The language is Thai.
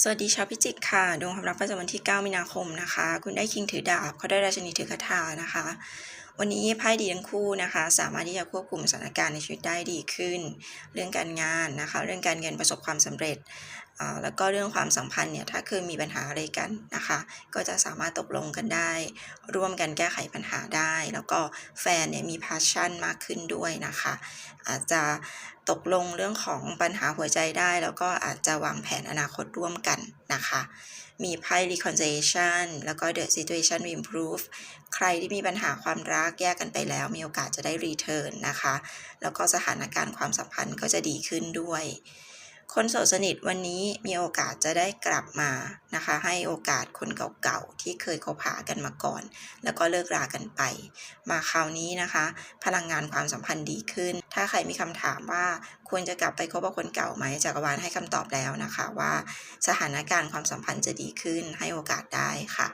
สวัสดีชาวพิจิกค่ะ ดวงความรักประจำวันที่ 9 มีนาคมนะคะ คุณได้คิงถือดาบ เขาได้ราชนีถือคาถานะคะ วันนี้ไพ่ดีทั้งคู่นะคะ สามารถที่จะควบคุมสถานการณ์ในชีวิตได้ดีขึ้น เรื่องการงานนะคะ เรื่องการเงินประสบความสำเร็จแล้วก็เรื่องความสัมพันธ์เนี่ยถ้าเคยมีปัญหาอะไรกันนะคะ ก็จะสามารถตกลงกันได้ ร่วมกันแก้ไขปัญหาได้ แล้วก็แฟนเนี่ยมี passion มากขึ้นด้วยนะคะ อาจจะตกลงเรื่องของปัญหาหัวใจได้ แล้วก็อาจจะวางแผนอนาคตร่วมกันนะคะ มีไพ่ reconciliation แล้วก็ the situation will improve ใครที่มีปัญหาความรักแยกกันไปแล้ว มีโอกาสจะได้ return นะคะ แล้วก็สถานการณ์ความสัมพันธ์ก็จะดีขึ้นด้วย คนโสดสนิทวันนี้มีโอกาสจะได้กลับมานะคะ ให้โอกาสคนเก่าๆที่เคยคบหากันมาก่อน แล้วก็เลิกรากันไป มาคราวนี้นะคะ พลังงานความสัมพันธ์ดีขึ้น ถ้าใครมีคำถามว่าควรจะกลับไปคบกับคนเก่าไหมจักรวาลให้คำตอบแล้วนะคะว่า สถานการณ์ความสัมพันธ์จะดีขึ้นให้โอกาสได้ค่ะ